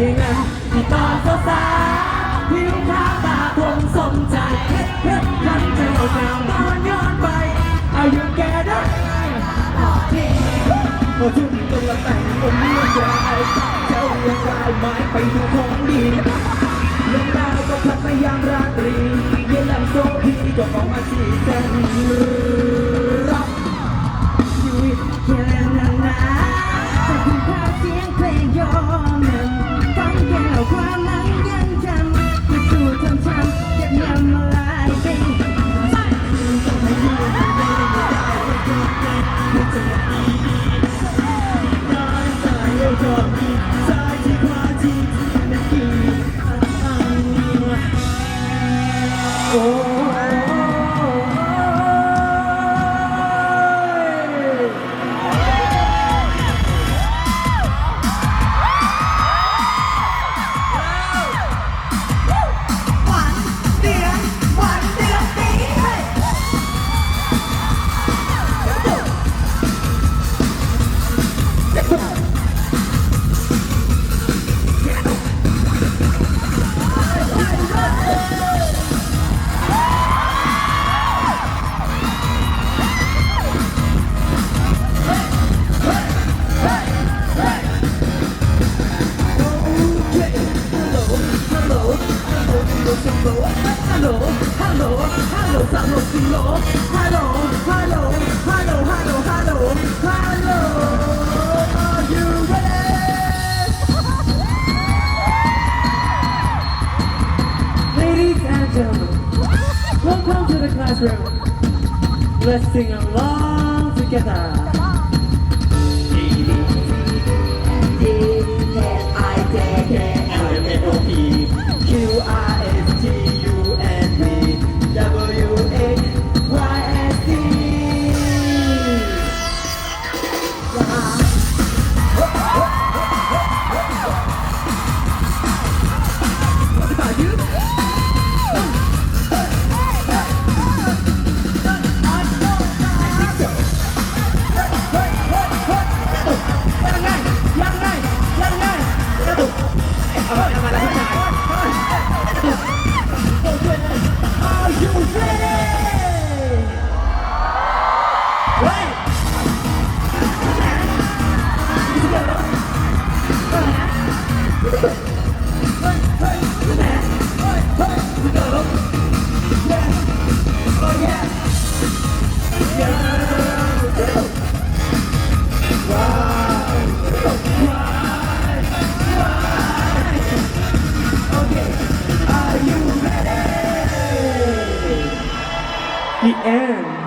ยิ่งที่ตอนสาวผิวขาตาคนสมใจเพื่อนกันเจ้าสาวตอนย้อนไปอายุแกได้พอทุ่มตัวแต่งคนนี้จะเอาเจ้าอย่างไรไม่ไปดูของดีลงดาวก็พัดไปยามราตรีเย็นหลังโซพี่ก็ของอาชีพแต่รับชีวิตแค่นั้นนะแต่คุณค่าเสียง Welcome to the classroom. Let's sing along together. Let it the end.